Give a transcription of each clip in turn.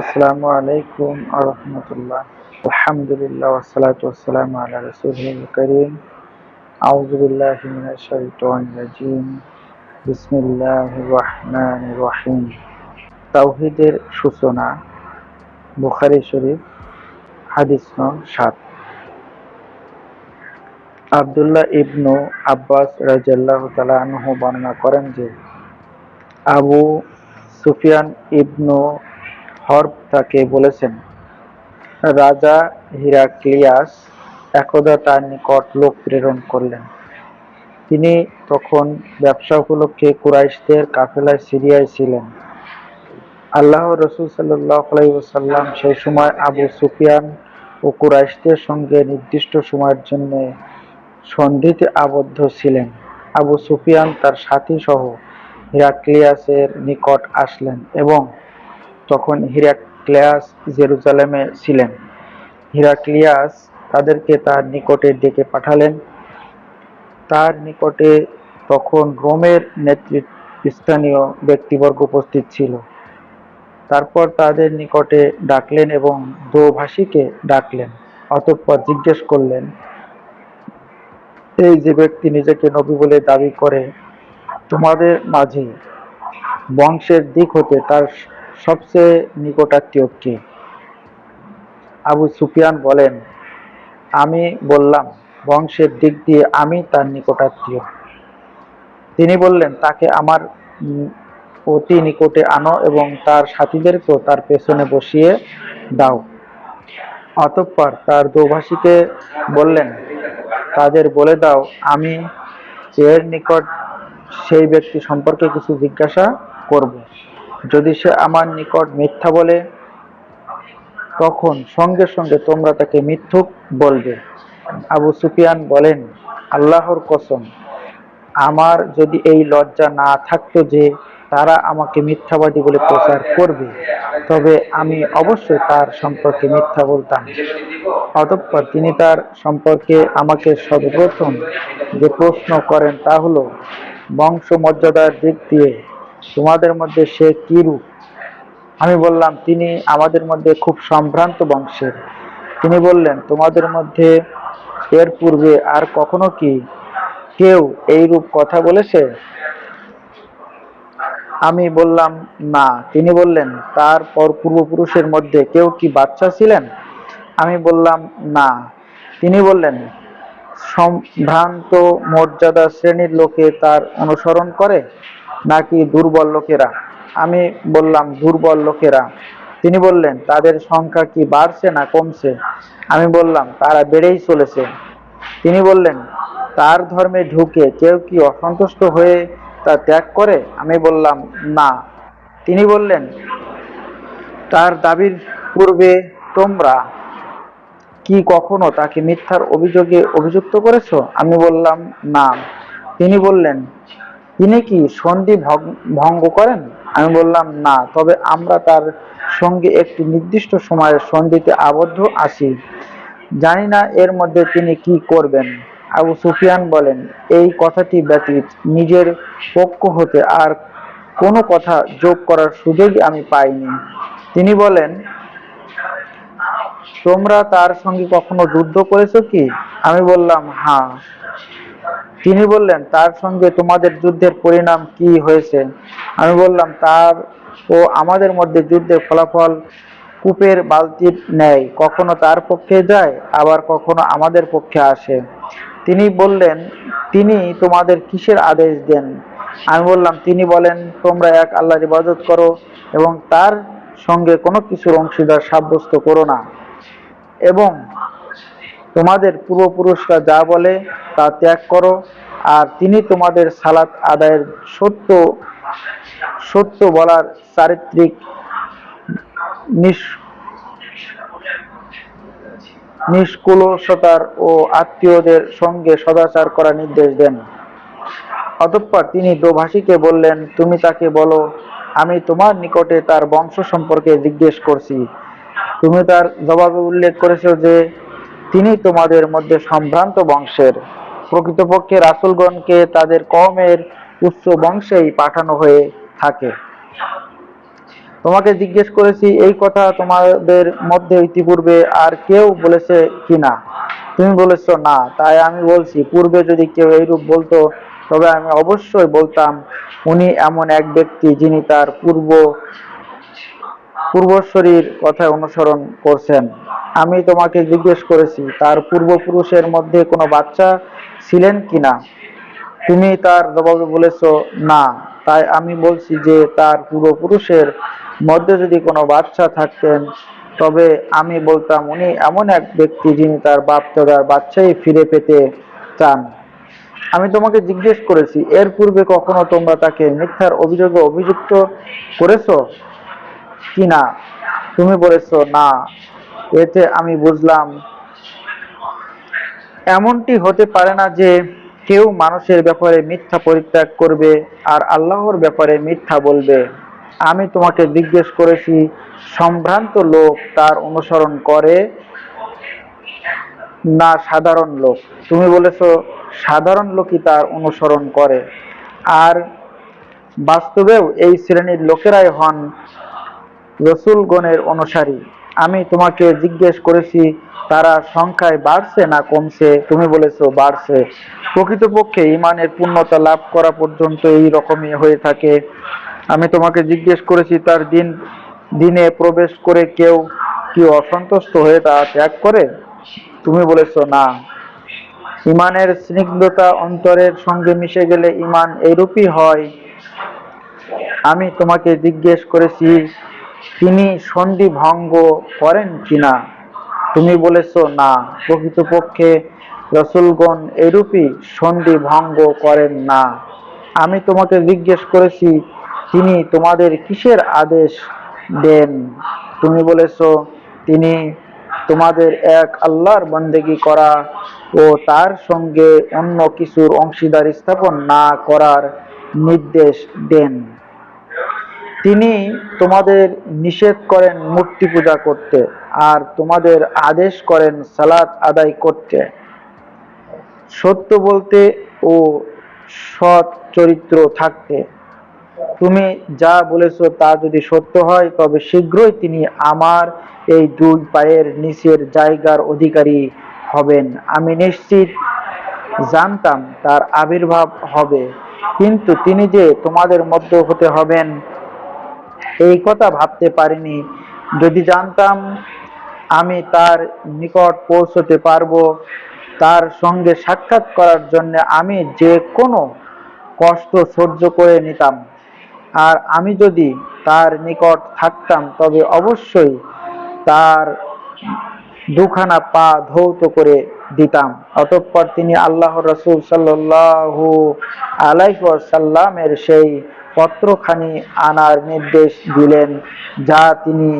আসসালামু আলাইকুম আরহামতুল্লাহ। আলহামদুলিল্লাহ আলা রাসূলিল কারীম। আউযু বিল্লাহি মিনাশ শাইতানির রাজীম। রহিম। তাওহীদের সূচনা, বুখারী শরীফ, হাদিস নং সাত। আব্দুল্লাহ ইবনু আব্বাস রাদিয়াল্লাহু তাআলা আনহু বর্ণনা করেন যে, আবু সুফিয়ান ইবনু হর্ব তাকে বলেছেন। রাজা হিরাক্লিয়াস একদা তার নিকট লোক প্রেরণ করলেন। তিনি তখন ব্যবসা উপলক্ষে কুরাইশদের কাফেলায় সিরিয়ায় ছিলেন। আল্লাহ রসুল সাল্লাম সেই সময় আবু সুফিয়ান ও কুরাইশদের সঙ্গে নির্দিষ্ট সময়ের জন্য সন্ধিতে আবদ্ধ ছিলেন। আবু সুফিয়ান তার সাথী সহ হিরাক্লিয়াসের নিকট আসলেন এবং তখন হিরাক্লিয়াস জেরুজালেমে ছিলেন। হিরাক্লিয়াস তাদেরকে তার নিকটে ডেকে পাঠালেন। তার নিকটে তখন রোমের নেতৃস্থানীয় ব্যক্তিবর্গ উপস্থিত ছিল। তারপর তাদের নিকটে ডাকলেন এবং দোভাষীকে ডাকলেন, অতঃপর জিজ্ঞেস করলেন, এই যে ব্যক্তি নিজেকে নবী বলে দাবি করে, তোমাদের মাঝে বংশের দিক হতে তার সবচেয়ে নিকটাত্মীয় কে? আবু সুফিয়ান বলেন, আমি বললাম, বংশের দিক দিয়ে আমি তার নিকটাত্মীয় তিনি বললেন, তাকে আমার অতি নিকটে আনো এবং তার সাথীদেরকেও তার পেছনে বসিয়ে দাও। অতঃপর তার দোভাষীকে বললেন, তাদের বলে দাও, আমি এর নিকট সেই ব্যক্তি সম্পর্কে কিছু জিজ্ঞাসা করব। যদি সে আমার নিকট মিথ্যা বলে, তখন সঙ্গে সঙ্গে তোমরা তাকে মিথ্যুক বলবে। আবু সুফিয়ান বলেন, আল্লাহর কসম, আমার যদি এই লজ্জা না থাকতো যে তারা আমাকে মিথ্যাবাদী বলে প্রচার করবে, তবে আমি অবশ্যই তার সম্পর্কে মিথ্যা বলতাম। অতঃপর তিনি তার সম্পর্কে আমাকে সর্বপ্রথম যে প্রশ্ন করেন তা হলো বংশ মর্যাদার দিক দিয়ে তোমাদের মধ্যে সে কি রূপ? আমি বললাম, তিনি আমাদের মধ্যে খুব সম্ভ্রান্ত বংশের। তিনি বললেন, তোমাদের মধ্যে এর পূর্বে আর কখনো কি কেউ এই রূপ কথা বলেছে? আমি বললাম, না। তিনি বললেন, তার পর পূর্বপুরুষের মধ্যে কেউ কি বাচ্চা ছিলেন? আমি বললাম, না। তিনি বললেন, সম্ভ্রান্ত মর্যাদা শ্রেণির লোকে তার অনুসরণ করে? নাকি দুর্বল লোকেরা? আমি বললাম, দুর্বল লোকেরা। তিনি বললেন, তাদের সংখ্যা কি বাড়ছে না কমছে? আমি বললাম, তারা বেড়েই চলেছে। তিনি বললেন, তার ধর্মে ঢুকে কেউ কি অসন্তুষ্ট হয়ে তা ত্যাগ করে? আমি বললাম, না। তিনি বললেন, তার দাবির পূর্বে তোমরা কি কখনো তাকে মিথ্যার অভিযোগে অভিযুক্ত করেছ? আমি বললাম, না। তিনি বললেন তিনি কি সন্ধি ভঙ্গ করেন? আমি বললাম, না। তবে আমরা তার সঙ্গে একটি নির্দিষ্ট সময়ের সন্ধিতে আবদ্ধ আছি। জানি না এর মধ্যে তিনি কি করবেন। আবু সুফিয়ান বলেন, এই কথাটি ব্যতীত নিজের পক্ষ হতে আর কোনো কথা যোগ করার সুযোগই আমি পাইনি। তিনি বলেন, তোমরা তার সঙ্গে কখনো যুদ্ধ করেছ কি? আমি বললাম হ্যাঁ। তিনি বললেন, তার সঙ্গে তোমাদের যুদ্ধের পরিণাম কি হয়েছে? আমি বললাম, তার ও আমাদের মধ্যে যুদ্ধের ফলাফল কূপের বালতির ন্যায় কখনো তার পক্ষে যায়, আবার কখনো আমাদের পক্ষে আসে। তিনি বললেন, তিনি তোমাদের কিসের আদেশ দেন? আমি বললাম, তিনি বলেন, তোমরা এক আল্লাহর ইবাদত করো এবং তার সঙ্গে কোনো কিছুর অংশীদার সাব্যস্ত করো না। এবং তোমাদের পূর্বপুরুষরা যা বলে তা ত্যাগ করো, আর তিনি তোমাদের সালাত আদায়ের সত্য সত্য বলার চারিত্রিক নিষ্কুলসতার ও আত্মীয়দের সঙ্গে সদাচার করার নির্দেশ দেন। অতঃপর তিনি দোভাষীকে বললেন, তুমি তাকে বলো, আমি তোমার নিকটে তার বংশ সম্পর্কে জিজ্ঞেস করছি। তুমি তার জবাবে উল্লেখ করেছ যে তিনি তোমাদের মধ্যে সম্ভ্রান্ত বংশের প্রকৃতপক্ষে রাসুলগণকে তাদের কমের উচ্চ বংশেই পাঠানো হয়ে থাকে। তোমাকে জিজ্ঞেস করেছি, এই কথা তোমাদের মধ্যে ইতিপূর্বে আর কেউ বলেছে কিনা? তুমি বলেছ, না। তাই আমি বলছি, পূর্বে যদি কেউ এইরূপ বলতো, তবে আমি অবশ্যই বলতাম, উনি এমন এক ব্যক্তি যিনি তার পূর্ব পূর্বশ্বরীর কথা অনুসরণ করছেন। আমি তোমাকে জিজ্ঞেস করেছি, তার পূর্বপুরুষের মধ্যে কোনো বাচ্চা ছিলেন কিনা? তুমি তার জবাবে বলেছ, না। তাই আমি বলছি যে, তার পূর্বপুরুষের মধ্যে যদি কোনো বাচ্চা থাকতেন, তবে আমি বলতাম উনি এমন এক ব্যক্তি যিনি তার বাপ দাদার বাচ্চাই ফিরে পেতে চান। আমি তোমাকে জিজ্ঞেস করেছি, এর পূর্বে কখনো তোমরা তাকে মিথ্যার অভিযোগে অভিযুক্ত করেছ? কি না তুমি বলেছ, না। এতে আমি বুঝলাম, এমনটি হতে পারে না যে কেউ মানুষের ব্যাপারে মিথ্যা পরিত্যাগ করবে আর আল্লাহর ব্যাপারে মিথ্যা বলবে। আমি তোমাকে জিজ্ঞেস করেছি, সম্ভ্রান্ত লোক তার অনুসরণ করে না সাধারণ লোক? তুমি বলেছ, সাধারণ লোকই তার অনুসরণ করে। আর বাস্তবেও এই শ্রেণির লোকেরাই হন রসুলগণের অনুসারী। আমি তোমাকে জিজ্ঞেস করেছি, তারা সংখ্যায় বাড়ছে না কমছে? তুমি বলেছ, বাড়ছে। প্রকৃতপক্ষে ইমানের পূর্ণতা লাভ করা পর্যন্ত এই রকমই হয়ে থাকে। আমি তোমাকে জিজ্ঞেস করেছি, তার দিন, দিনে প্রবেশ করে কেউ কি অসন্তুষ্ট হয়ে তা ত্যাগ করে? তুমি বলেছ, না। ইমানের স্নিগ্ধতা অন্তরের সঙ্গে মিশে গেলে ইমান এইরূপই হয়। আমি তোমাকে জিজ্ঞেস করেছি তিনি সন্ধি ভঙ্গ করেন কিনা? তুমি বলেছ, না, প্রকৃতপক্ষে রসুলগণ এরূপই সন্ধি ভঙ্গ করেন না। আমি তোমাকে জিজ্ঞেস করেছি, তিনি তোমাদের কিসের আদেশ দেন? তুমি বলেছ, তিনি তোমাদের এক আল্লাহর বন্দেগি করা ও তার সঙ্গে অন্য কিছুর অংশীদার স্থাপন না করার নির্দেশ দেন। তিনি তোমাদের নিষেধ করেন মূর্তি পূজা করতে আর তোমাদের আদেশ করেন সালাত আদায় করতে। সত্য বলতে ও সৎ চরিত্র থাকতে। তুমি যা বলেছ তা যদি সত্য হয়, তবে শীঘ্রই তিনি আমার এই দুই পায়ের নিচের জায়গার অধিকারী হবেন। আমি নিশ্চিত জানতাম তার আবির্ভাব হবে। কিন্তু তিনি যে তোমাদের মধ্যে হতে হবেন এই কথা ভাবতে পারিনি। যদি জানতাম আমি তার নিকট পৌঁছতে পারব, তার সঙ্গে সাক্ষাৎ করার জন্য আমি যে কোনো কষ্ট সহ্য করে নিতাম। আর আমি যদি তার নিকট থাকতাম, তবে অবশ্যই তার দুখানা পা ধৌত করে দিতাম। অতঃপর তিনি আল্লাহ রসুল সাল্লাহু আলাইসাল্লামের সেই পত্রখানি আনার নির্দেশ দিলেন, যা তিনি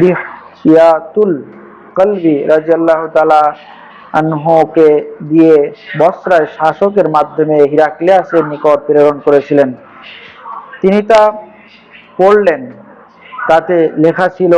বিহিয়াতুল কলবি রাজিয়াল্লাহ তালা আনহুকে দিয়ে বস্রায় শাসকের মাধ্যমে হিরাক্লিয়াসের নিকট প্রেরণ করেছিলেন। তিনি তা পড়লেন, তাতে লেখা ছিল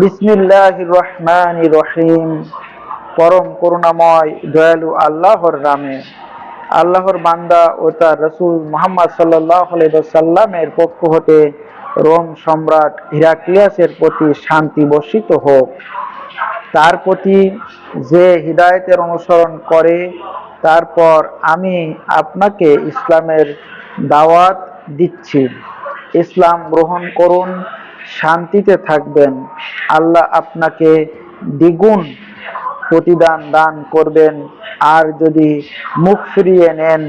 বিসমিল্লাহ রহমান রহিম, পরম করুণাময়, দয়ালু আল্লাহর নামে। আল্লাহর বান্দা ও তার রসুল মোহাম্মদ সাল্লামের পক্ষ হতে রোম সম্রাট হিরাক্লিয়াসের প্রতি শান্তি বর্ষিত হোক। তার প্রতি যে হৃদায়তের অনুসরণ করে, তারপর আমি আপনাকে ইসলামের দাওয়াত দিচ্ছি। ইসলাম গ্রহণ করুন, শান্তিতে থাকবেন। আল্লাহ আপনাকে দ্বিগুণ প্রতিদান দান করবেন। আর যদি মুখ ফিরিয়ে নেন,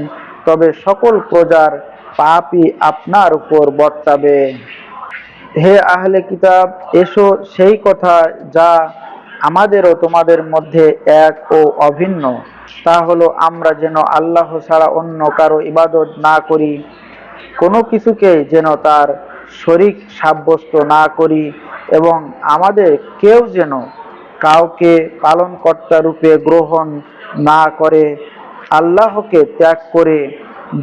তবে সকল প্রজার পাপই আপনার উপর বর্তাবে। হে আহলে কিতাব, এসো সেই কথা যা আমাদেরও তোমাদের মধ্যে এক ও অভিন্ন। তা হলো আমরা যেন আল্লাহ ছাড়া অন্য কারও ইবাদত না করি, কোনো কিছুকে যেন তার শরিক সাব্যস্ত না করি, এবং আমাদের কেউ যেন কাউকে পালনকর্তা রূপে গ্রহণ না করে, আল্লাহকে ত্যাগ করে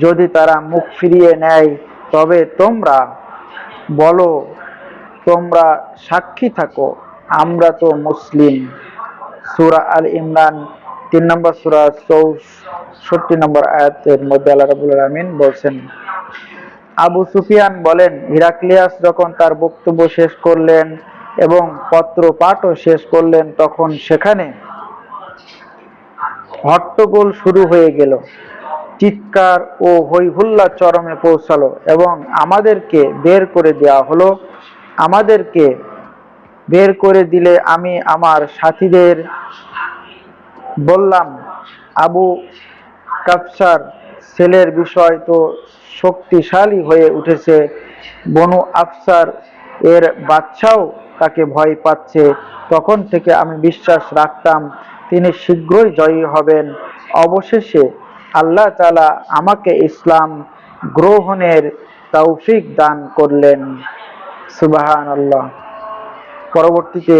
যদি তারা মুখ ফিরিয়ে নেয়, তবে তোমরা বলো, তোমরা সাক্ষী থাকো, আমরা তো মুসলিম। সুরা আল ইমরান, তিন নম্বর সুরা, চৌষট্টি নম্বর আয়াতের মধ্যে আল্লাহ রাবুল আলমিন বলছেন, আবু সুফিয়ান বলেন, হিরাক্লিয়াস যখন তার বক্তব্য শেষ করলেন এবং পত্র পাঠও শেষ করলেন, তখন সেখানে হট্টগোল শুরু হয়ে গেল। চিৎকার ও হৈহুল্লা চরমে পৌঁছালো এবং আমাদেরকে বের করে দেওয়া হলো। আমাদেরকে বের করে দিলে আমি আমার সাথীদের বললাম, আবু কাপসার ছেলের বিষয় তো শক্তিশালী হয়ে উঠেছে। বনু আফসার এর বাচ্চাও তাকে ভয় পাচ্ছে। তখন থেকে আমি বিশ্বাস রাখতাম, তিনি শীঘ্রই জয়ী হবেন। অবশেষে আল্লাহ তালা আমাকে ইসলাম গ্রহণের তৌফিক দান করলেন। সুবাহান আল্লাহ পরবর্তীতে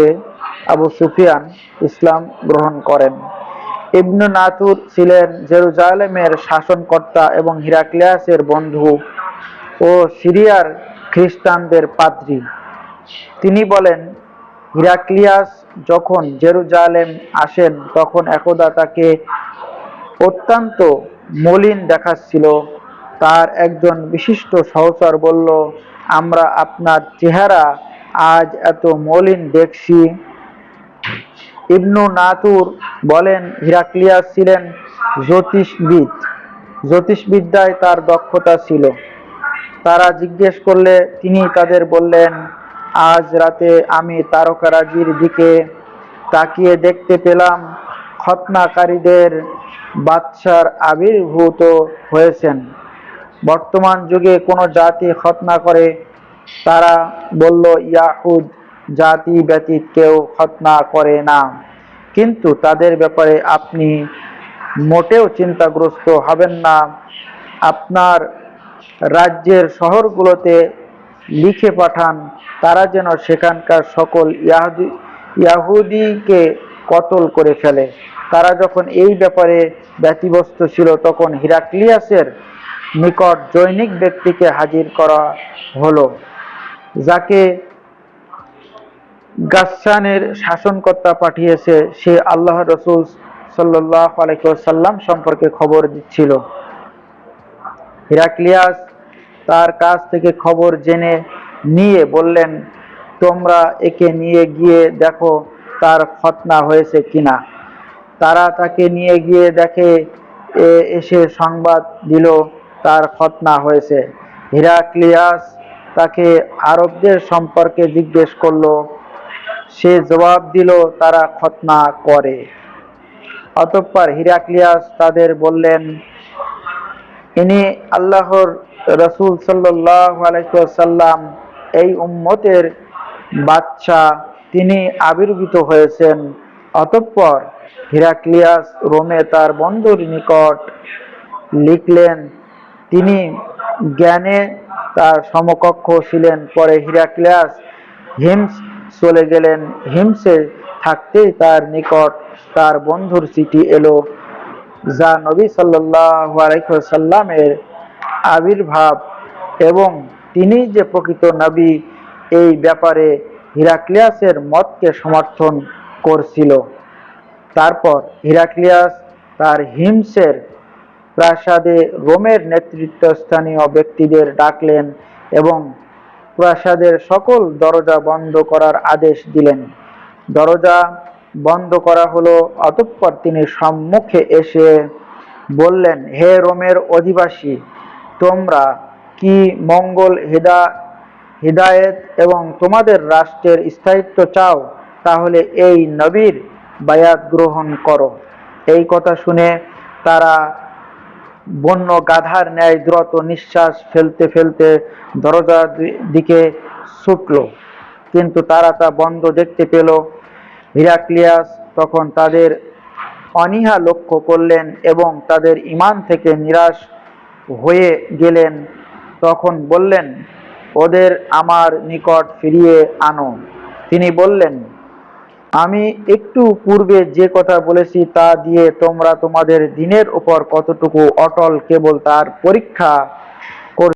আবু সুফিয়ান ইসলাম গ্রহণ করেন। ইবনু নাতুর ছিলেন জেরুজালেমের শাসনকর্তা এবং হিরাক্লিয়াসের বন্ধু ও সিরিয়ার খ্রিস্টানদের পাদ্রী। তিনি বলেন, হিরাক্লিয়াস যখন জেরুজালেম আসেন, তখন একদা তাকে অত্যন্ত মলিন দেখাচ্ছিল। তার একজন বিশিষ্ট সহচর বলল, আমরা আপনার চেহারা আজ এত মলিন দেখছি। ইবনু নাতুর বলেন, হিরাক্লিয়াস ছিলেন জ্যোতিষবিদ। জ্যোতিষবিদ্যায় তার দক্ষতা ছিল। তারা জিজ্ঞেস করলে তিনি তাদের বললেন আজ রাতে আমি তারকারাজির দিকে তাকিয়ে দেখতে পেলাম খতনাকারীদের বাদশার আবির্ভূত হয়েছেন। বর্তমান যুগে কোনো জাতি খতনা করে, তারা বলল, ইয়াহুদ জাতি ব্যতীত কেউ খতনা করে না। কিন্তু তাদের ব্যাপারে আপনি মোটেও চিন্তাগ্রস্ত হবেন না। আপনার রাজ্যের শহরগুলোতে লিখে পাঠান, তারা যেন সেখানকার সকল ইয়াহুদি, ইয়াহুদিকে কতল করে ফেলে। তারা যখন এই ব্যাপারে ব্যতিব্যস্ত ছিল, তখন হিরাক্লিয়াসের নিকট জৈনিক ব্যক্তিকে হাজির করা হলো, যাকে গাসানের শাসনকর্তা পাঠিয়েছে। সে আল্লাহ রসুল সাল্লাহ আলাইসাল্লাম সম্পর্কে খবর দিচ্ছিল। হিরাক্লিয়াস তার কাছ থেকে খবর জেনে নিয়ে বললেন, তোমরা একে নিয়ে গিয়ে দেখো তার খতনা হয়েছে কিনা। তারা তাকে নিয়ে গিয়ে দেখে এসে সংবাদ দিল, তার খতনা হয়েছে। হিরাক্লিয়াস তাকে আরবদের সম্পর্কে জিজ্ঞেস করল। সে জবাব দিল, তারা খতনা করে। অতঃপর হিরাক্লিয়াস তাদের বললেন, ইনি আল্লাহর রসুল আলাইসাল্লাম এই উম্মতের বাচ্চা তিনি আবির্ভূত হয়েছেন। অতঃপর হিরাক্লিয়াস রোমে তার বন্ধুর নিকট লিখলেন, তিনি জ্ঞানে তার সমকক্ষ ছিলেন। পরে হিরাক্লিয়াস হিমস চলে গেলেন। হিমসে থাকতেই তার নিকট তার বন্ধুর চিঠি এলো, যা নবী সাল্লাহ সাল্লামের আবির্ভাব এবং তিনি যে প্রকৃত নবী, এই ব্যাপারে হিরাক্লিয়াসের মতকে সমর্থন করছিল। তারপর হিরাক্লিয়াস তার হিমসের প্রাসাদে রোমের নেতৃত্বস্থানীয় ব্যক্তিদের ডাকলেন এবং প্রাসাদের সকল দরজা বন্ধ করার আদেশ দিলেন। দরজা বন্ধ করা হলো, অতঃপর তিনি সম্মুখে এসে বললেন, হে রোমের অধিবাসী তোমরা কি মঙ্গল হেদা, হৃদায়ত এবং তোমাদের রাষ্ট্রের স্থায়িত্ব চাও, তাহলে এই নবীর বায়াত গ্রহণ করো। এই কথা শুনে তারা বন্য গাধার ন্যায় দ্রত নিঃশ্বাস ফেলতে ফেলতে দরজার দিকে ছুটল। কিন্তু তারা তা বন্ধ দেখতে পেল। হিরাক্লিয়াস তখন তাদের অনীহা লক্ষ্য করলেন এবং তাদের ইমান থেকে নিরাশ হয়ে গেলেন, তখন বললেন, ওদের আমার নিকট ফিরিয়ে আনো। তিনি বললেন, আমি একটু পূর্বে যে কথা বলেছি তা দিয়ে তোমরা তোমাদের দিনের উপর কতটুকু অটল কেবল তার পরীক্ষা